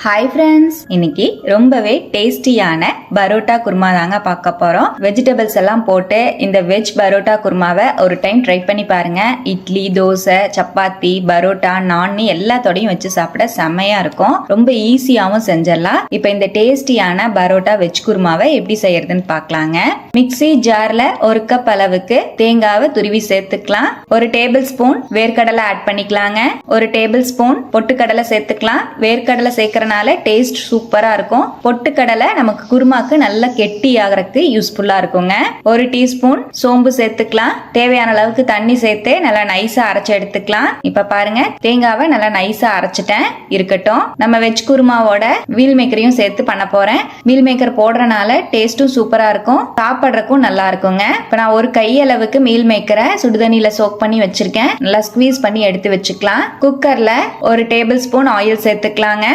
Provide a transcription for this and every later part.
Hi friends இன்னைக்கு ரொம்பவே டேஸ்டியான பரோட்டா குருமா தாங்க பார்க்க போறோம். வெஜிடபிள்ஸ் எல்லாம் போட்டு இந்த வெஜ் பரோட்டா குருமாவை ஒரு டைம் ட்ரை பண்ணி பாருங்க. இட்லி தோசை சப்பாத்தி பரோட்டா நான் எல்லாத்தோடையும் வச்சு சாப்பிட செம்மையா இருக்கும். ரொம்ப ஈஸியாகவும் செஞ்சிடலாம். இப்போ இந்த டேஸ்டியான பரோட்டா வெஜ் குருமாவை எப்படி செய்யறதுன்னு பார்க்கலாங்க. மிக்ஸி ஜார்ல ஒரு கப் அளவுக்கு தேங்காவை துருவி சேர்த்துக்கலாம். ஒரு டேபிள் ஸ்பூன் வேர்க்கடலை ஆட் பண்ணிக்கலாங்க. ஒரு டேபிள் ஸ்பூன் பொட்டுக்கடலை சேர்த்துக்கலாம். வேர்க்கடலை இருக்கிறனால டேஸ்ட் சூப்பரா இருக்கும். பொட்டுக்கடலை நமக்கு குருமாக்கு நல்லா கெட்டி ஆகிறதுக்கு யூஸ்ஃபுல்லா இருக்குங்க. ஒரு டீஸ்பூன் சோம்பு சேர்த்துக்கலாம். தேவையான அளவுக்கு தண்ணி சேர்த்து நல்லா நைஸா அரைச்சு எடுத்துக்கலாம். இப்ப பாருங்க தேங்காவை நல்லா நைஸா அரைச்சிட்டேன். இருக்கட்டும். நம்ம வெஜ் குருமாவோட வீல் மேக்கரையும் சேர்த்து பண்ண போறேன். வீல் மேக்கர் போடுறனால டேஸ்ட்டும் சூப்பரா இருக்கும். சாப்பிட்றதுக்கும் நல்லா இருக்குங்க. இப்ப நான் ஒரு கையளவுக்கு மீல் மேக்கரை சுடுதண்ணியில் சோக் பண்ணி வச்சிருக்கேன். நல்லா ஸ்குவீஸ் பண்ணி எடுத்து வச்சுக்கலாம். குக்கர்ல ஒரு டேபிள் ஸ்பூன் ஆயில் சேர்த்துக்கலாங்க.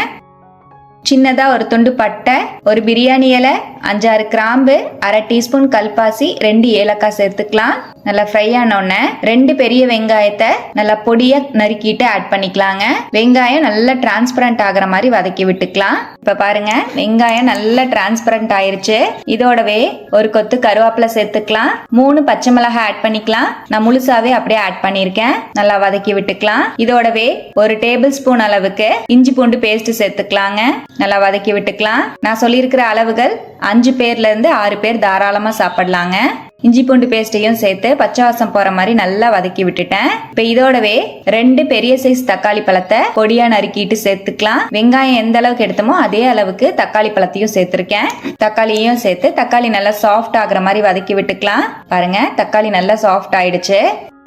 சின்னதா ஒரு துண்டு பட்டை ஒரு பிரியாணி இலை அஞ்சாறு கிராம்பு அரை டீஸ்பூன் கல்பாசி ரெண்டு ஏலக்காய் சேர்த்துக்கலாம். நல்லா ஃப்ரை ஆனோடனே ரெண்டு பெரிய வெங்காயத்தை நல்லா பொடியா நறுக்கிட்டு ஆட் பண்ணிக்கலாங்க. வெங்காயம் நல்லா டிரான்ஸ்பரண்ட் ஆகிற மாதிரி வதக்கி விட்டுக்கலாம். இப்ப பாருங்க வெங்காயம் நல்லா டிரான்ஸ்பரண்ட் ஆயிருச்சு. இதோடவே ஒரு கொத்து கருவேப்பிலை சேர்த்துக்கலாம். மூணு பச்சை மிளகாய் ஆட் பண்ணிக்கலாம். நான் முழுசாவே அப்படியே ஆட் பண்ணியிருக்கேன். நல்லா வதக்கி விட்டுக்கலாம். இதோடவே ஒரு டேபிள் ஸ்பூன் அளவுக்கு இஞ்சி பூண்டு பேஸ்ட் சேர்த்துக்கலாங்க. நல்லா வதக்கி விட்டுக்கலாம். நான் சொல்லியிருக்கிற அளவுகள் அஞ்சு பேர்ல இருந்து ஆறு பேர் தாராளமா சாப்பிடலாங்க. இஞ்சி பூண்டு பேஸ்ட்டையும் சேர்த்து பச்சை வாசம் போற மாதிரி நல்லா வதக்கி விட்டுட்டேன். இப்ப இதோடவே ரெண்டு பெரிய சைஸ் தக்காளி பழத்தை பொடியா நறுக்கிட்டு சேர்த்துக்கலாம். வெங்காயம் எந்த அளவுக்கு எடுத்தோமோ அதே அளவுக்கு தக்காளி பழத்தையும் சேர்த்திருக்கேன். தக்காளியையும் சேர்த்து தக்காளி நல்லா சாஃப்ட் ஆகுற மாதிரி வதக்கி விட்டுக்கலாம். பாருங்க தக்காளி நல்லா சாஃப்ட் ஆயிடுச்சு.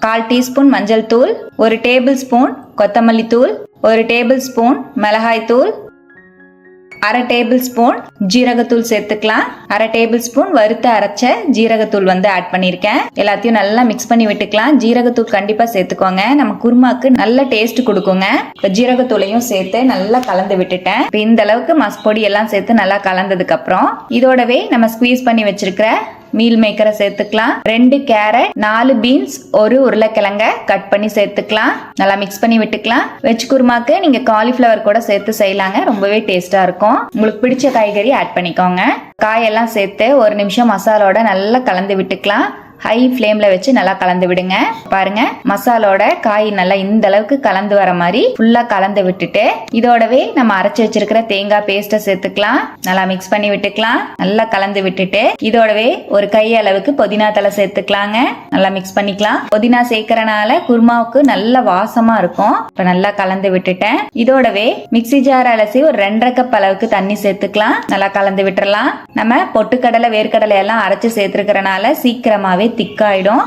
கால் டீஸ்பூன் மஞ்சள் தூள் ஒரு டேபிள் ஸ்பூன் கொத்தமல்லி தூள் ஒரு டேபிள் ஸ்பூன் மிளகாய் தூள் அரை டேபிள் ஸ்பூன் ஜீரகத்தூள் சேர்த்துக்கலாம். அரை டேபிள் ஸ்பூன் வறுத்த அரைச்ச ஜீரகத்தூள் வந்து ஆட் பண்ணியிருக்கேன். எல்லாத்தையும் நல்லா மிக்ஸ் பண்ணி விட்டுக்கலாம். ஜீரகத்தூள் கண்டிப்பா சேர்த்துக்கோங்க. நம்ம குருமாக்கு நல்ல டேஸ்ட் கொடுக்குங்க. இப்போ ஜீரகத்தூளையும் சேர்த்து நல்லா கலந்து விட்டுட்டேன். இப்போ இந்த அளவுக்கு மஸ்பொடி எல்லாம் சேர்த்து நல்லா கலந்ததுக்கு அப்புறம் இதோடவே நம்ம ஸ்குவீஸ் பண்ணி வச்சிருக்கிற மீல் மேக்கரை சேர்த்துக்கலாம். ரெண்டு கேரட் நாலு பீன்ஸ் ஒரு உருளைக்கிழங்க கட் பண்ணி சேர்த்துக்கலாம். நல்லா மிக்ஸ் பண்ணி விட்டுக்கலாம். வெஜ் குருமாக்கு நீங்க காலிஃப்ளவர் கூட சேர்த்து செய்யலாங்க. ரொம்பவே டேஸ்டா இருக்கும். உங்களுக்கு பிடிச்ச காய்கறி ஆட் பண்ணிக்கோங்க. காயெல்லாம் சேர்த்து ஒரு நிமிஷம் மசாலோட நல்லா கலந்து விட்டுக்கலாம். ஹை ஃப்ளேம்ல வச்சு நல்லா கலந்து விடுங்க. பாருங்க மசாலோட காய் நல்லா இந்த அளவுக்கு கலந்து வர மாதிரி ஃபுல்லா கலந்து விட்டுட்டு இதோடவே நம்ம அரைச்சு வச்சிருக்கிற தேங்காய் பேஸ்ட்டை சேர்த்துக்கலாம். நல்லா மிக்ஸ் பண்ணி விட்டுக்கலாம். நல்லா கலந்து விட்டுட்டு இதோடவே ஒரு கை அளவுக்கு புதினா தலை சேர்த்துக்கலாங்க. நல்லா மிக்ஸ் பண்ணிக்கலாம். புதினா சேர்க்கறனால குருமாவுக்கு நல்ல வாசமா இருக்கும். இப்ப நல்லா கலந்து விட்டுட்டேன். இதோடவே மிக்ஸி ஜார் அலசி ஒரு ரெண்டரை கப் அளவுக்கு தண்ணி சேர்த்துக்கலாம். நல்லா கலந்து விட்டுறலாம். நம்ம பொட்டுக்கடலை வேர்க்கடலை எல்லாம் அரைச்சு சேர்த்துருக்கறனால சீக்கிரமாவே திக்காயிடும்.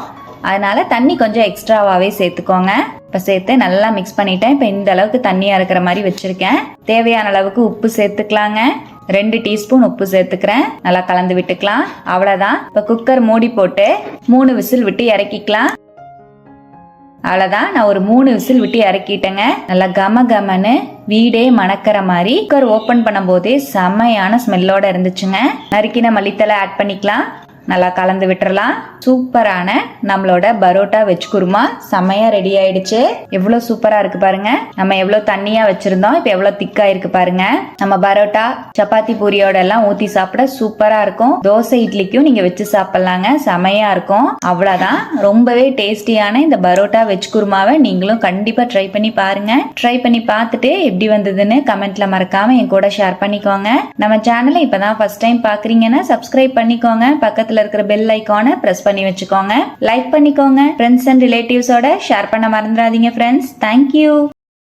அதனால் தண்ணி கொஞ்சம் எக்ஸ்ட்ராவாகவே சேர்த்துக்கோங்க. இப்போ சேர்த்து நல்லா மிக்ஸ் பண்ணிட்டேன். இப்போ இந்த அளவுக்கு தண்ணியாக இருக்கிற மாதிரி வச்சுருக்கேன். தேவையான அளவுக்கு உப்பு சேர்த்துக்கலாங்க. ரெண்டு டீஸ்பூன் உப்பு சேர்த்துக்கிறேன். நல்லா கலந்து விட்டுக்கலாம். அவ்வளோதான் இப்போ குக்கர் மூடி போட்டு மூணு விசில் விட்டு இறக்கிக்கலாம். அவ்வளோதான் நான் ஒரு மூணு விசில் விட்டு இறக்கிட்டேங்க. நல்லா கம கமன்னு வீடே மணக்கிற மாதிரி குக்கர் ஓப்பன் பண்ணும்போதே செம்மையான ஸ்மெல்லோட இருந்துச்சுங்க. நறுக்கின மல்லித்தலை ஆட் பண்ணிக்கலாம். நல்லா கலந்து விட்டுறலாம். சூப்பரான நம்மளோட பரோட்டா வெஜ் குருமா. செம்மையா ரெடி ஆயிடுச்சு. எவ்வளோ சூப்பரா இருக்கு பாருங்க. நம்ம எவ்வளோ தண்ணியா வச்சிருந்தோம் இப்போ எவ்வளோ திக்கா இருக்கு பாருங்க. நம்ம பரோட்டா சப்பாத்தி பூரியோட எல்லாம் ஊத்தி சாப்பிட சூப்பரா இருக்கும். தோசை இட்லிக்கும் நீங்க வச்சு சாப்பிடலாங்க. செமையா இருக்கும். அவ்வளோதான் ரொம்பவே டேஸ்டியான இந்த பரோட்டா வெஜ் குருமாவை நீங்களும் கண்டிப்பா ட்ரை பண்ணி பாருங்க. ட்ரை பண்ணி பார்த்துட்டு எப்படி வந்ததுன்னு கமெண்ட்ல மறக்காம என் கூட ஷேர் பண்ணிக்கோங்க. நம்ம சேனலை இப்பதான் ஃபர்ஸ்ட் டைம் பாக்குறீங்கன்னா சப்ஸ்கிரைப் பண்ணிக்கோங்க. பக்கத்துல இருக்கிற பெல் ஐக்கானை பிரஸ் பண்ணி வச்சுக்கோங்க. லைக் பண்ணிக்கோங்க. ஃப்ரெண்ட்ஸ் அண்ட் ரிலேட்டிவ்ஸோட ஷேர் பண்ண மறந்துடாதீங்க ஃப்ரெண்ட்ஸ் தேங்க்யூ